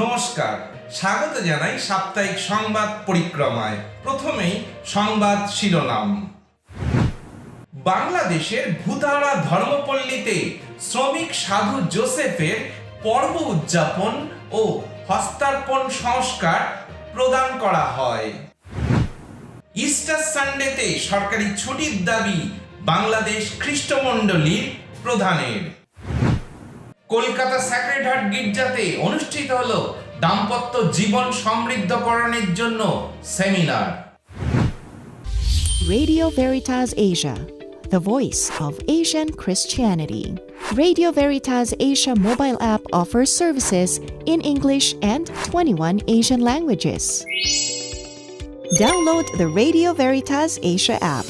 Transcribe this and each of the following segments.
নমস্কার, স্বাগত জানাই সাপ্তাহিক সংবাদ পরিক্রমায়। প্রথমেই সংবাদ শিরোনাম। বাংলাদেশের ভূতাড়া ধর্মপল্লীতে শ্রমিক সাধু জোসেফের পর্ব উদযাপন ও হস্তার্পণ সংস্কার প্রদান করা হয়। ইস্টার সানডেতে সরকারি ছুটির দাবি বাংলাদেশ খ্রিস্টমণ্ডলীর প্রধানের। কলকাতা স্যাক্রেড হার্ট গির্জাতে অনুষ্ঠিত হল দাম্পত্য জীবন সমৃদ্ধকরণের জন্য seminar Radio Veritas Asia, the voice of Asian Christianity. Radio Veritas Asia mobile app offers services in English and 21 Asian languages. Download the Radio Veritas Asia app.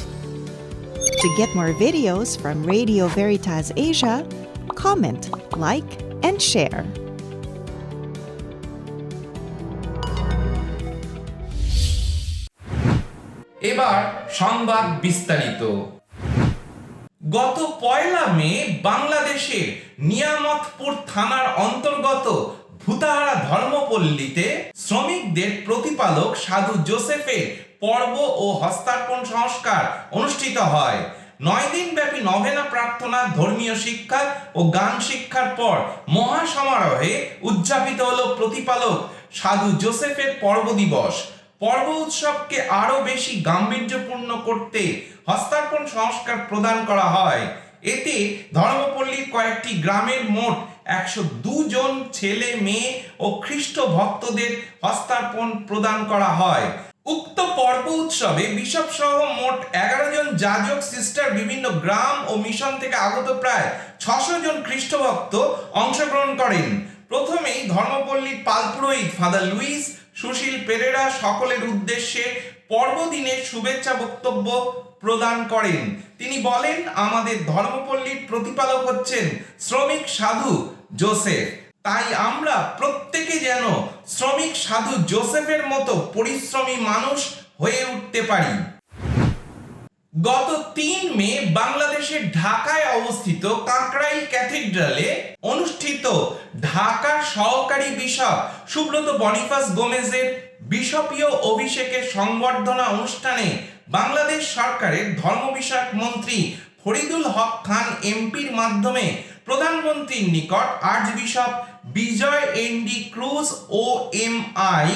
To get more videos from Radio Veritas Asia, comment, like, and share. এবার সংবাদ বিস্তারিত গত পয়লা মে বাংলাদেশের নিয়ামতপুর থানার অন্তর্গত ভূতাহারা ধর্মপল্লীতে শ্রমিকদের প্রতিপালক সাধু জোসেফের পর্ব ও হস্তার্পণ সংস্কার অনুষ্ঠিত হয় নয় দিন ব্যাপী নভেনা প্রার্থনা, ধর্মীয় শিক্ষা ও গান শিক্ষার পর মহা সমারোহে উদযাপিত হল প্রতিপালক সাধু জোসেফের পর্ব দিবস। পর্ব উৎসবকে আরও বেশি গাম্ভীর্যপূর্ণ করতে হস্তার্পণ সংস্কার প্রদান করা হয়। এতে ধর্মপল্লীর কয়েকটি গ্রামের মোট একশো জন ছেলে, মেয়ে ও খ্রিস্ট ভক্তদের হস্তার্পণ প্রদান করা হয়। উক্ত পর্ব উৎসবে বিশপ সহ মোট এগারো জন যাজক, সিস্টার, বিভিন্ন গ্রাম ও মিশন থেকে আগত প্রায় ছশো জন খ্রিস্টভক্ত অংশগ্রহণ করেন। প্রথমেই ধর্মপল্লীর পালপুরোহিত ফাদার লুইস সুশীল পেরেরা সকলের উদ্দেশ্যে পর্বদিনের শুভেচ্ছা বক্তব্য প্রদান করেন। তিনি বলেন, আমাদের ধর্মপল্লীর প্রতিপালক হচ্ছেন শ্রমিক সাধু জোসেফ। তাই আমরা শ্রমিক সাধু জোসেফের মতো পরিশ্রমী মানুষ হয়ে উঠতে পারি। গত তিন মে বাংলাদেশের ঢাকায় অবস্থিত কাকরাইল ক্যাথিড্রালে অনুষ্ঠিত ঢাকার সহকারী বিশপ সুব্রত বনিফাস গোমেজের বিশপীয় অভিষেকের সংবর্ধনা অনুষ্ঠানে বাংলাদেশ সরকারের ধর্ম বিষয়ক মন্ত্রী ফরিদুল হক খান এমপির মাধ্যমে প্রধানমন্ত্রীর নিকট archbishop Bijoy ND Cruz O M I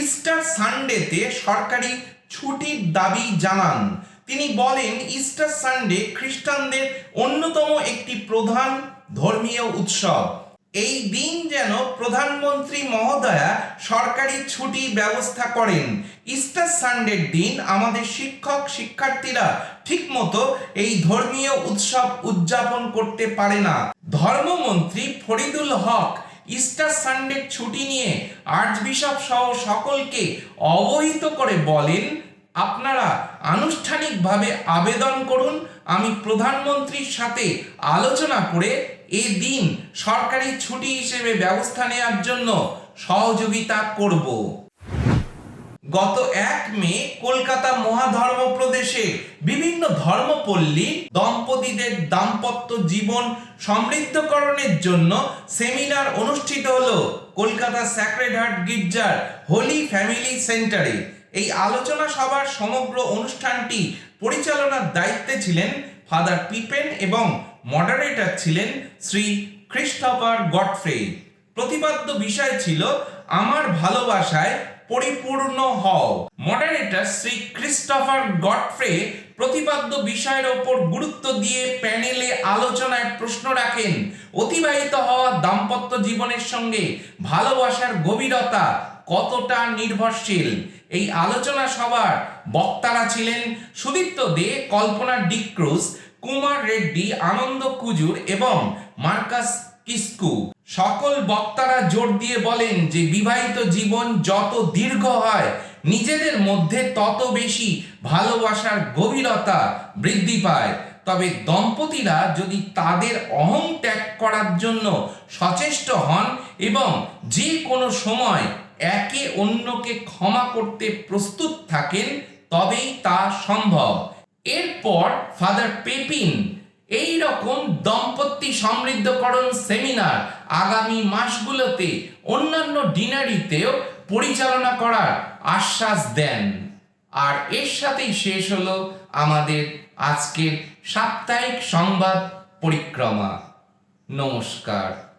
Easter সানডেতে সরকারি ছুটির দাবি জানান। তিনি বলেন, ইস্টার সানডে খ্রিস্টানদের অন্যতম একটি প্রধান ধর্মীয় উৎসব। এই দিন যেন প্রধানমন্ত্রী মহোদয়া সরকারি ছুটি ব্যবস্থা করেন। ইস্টার সানডের দিন আমাদের শিক্ষক, শিক্ষার্থীরা ঠিকমতো এই ধর্মীয় উৎসব উদযাপন করতে পারে না। ধর্মমন্ত্রী ফরিদুল হক ইস্টার সানডে ছুটি নিয়ে আর্চ বিশপ সহ সকলকে অবহিত করে বলেন, আপনারা আনুষ্ঠানিকভাবে আবেদন করুন। আমি প্রধানমন্ত্রীর সাথে আলোচনা করে এই দিন সরকারি ছুটি হিসেবে ব্যবস্থা নেওয়ার জন্য সহযোগিতা করব। গত এক মে কলকাতা মহাধর্ম প্রদেশে বিভিন্ন ধর্মপল্লী দম্পতিদের দাম্পত্য জীবন সমৃদ্ধকরণের জন্য সেমিনার অনুষ্ঠিত হলো কলকাতা স্যাক্রেড হার্ট গির্জার হোলি ফ্যামিলি সেন্টারে এই আলোচনা সভার সমগ্র অনুষ্ঠানটি পরিচালনার দায়িত্বে ছিলেন ফাদার পিপেন এবং মডারেটর ছিলেন শ্রী ক্রিস্টোফার গডফ্রে প্রতিপাদ্য বিষয় ছিল, আমার ভালোবাসায় পরিপূর্ণ হও। মডারেটর শ্রী ক্রিস্টোফার গডফ্রে প্রতিপাদ্য বিষয়ের ওপর গুরুত্ব দিয়ে প্যানেলে আলোচনায় প্রশ্ন রাখেন। অতিবাহিত হওয়া দাম্পত্য জীবনের সঙ্গে ভালোবাসার গভীরতা কতটা নির্ভরশীল? এই আলোচনা সভার বক্তারা ছিলেন সুদীপ্ত দে, কল্পনা ডিক্রুজ কুমার রেড্ডি, আনন্দ কুজুর এবং মার্কাস কিস্কু। সকল বক্তারা জোর দিয়ে বলেন যে বিবাহিত জীবন যত দীর্ঘ হয়, নিজেদের মধ্যে তত বেশি ভালোবাসার গভীরতা বৃদ্ধি পায়। তবে দম্পতিরা যদি তাদের অহং ত্যাগ করার জন্য সচেষ্ট হন এবং যে কোনো সময় একে অন্যকে ক্ষমা করতে প্রস্তুত থাকেন, তবেই তা সম্ভব। এরপর ফাদার পেপিন এই রকম দম্পতি সমৃদ্ধকরণ সেমিনার আগামী মাসগুলোতে অন্যান্য ডিনারিতেও পরিচালনা করার আশ্বাস দেন। আর এর সাথেই শেষ হলো আমাদের আজকের সাপ্তাহিক সংবাদ পরিক্রমা। নমস্কার।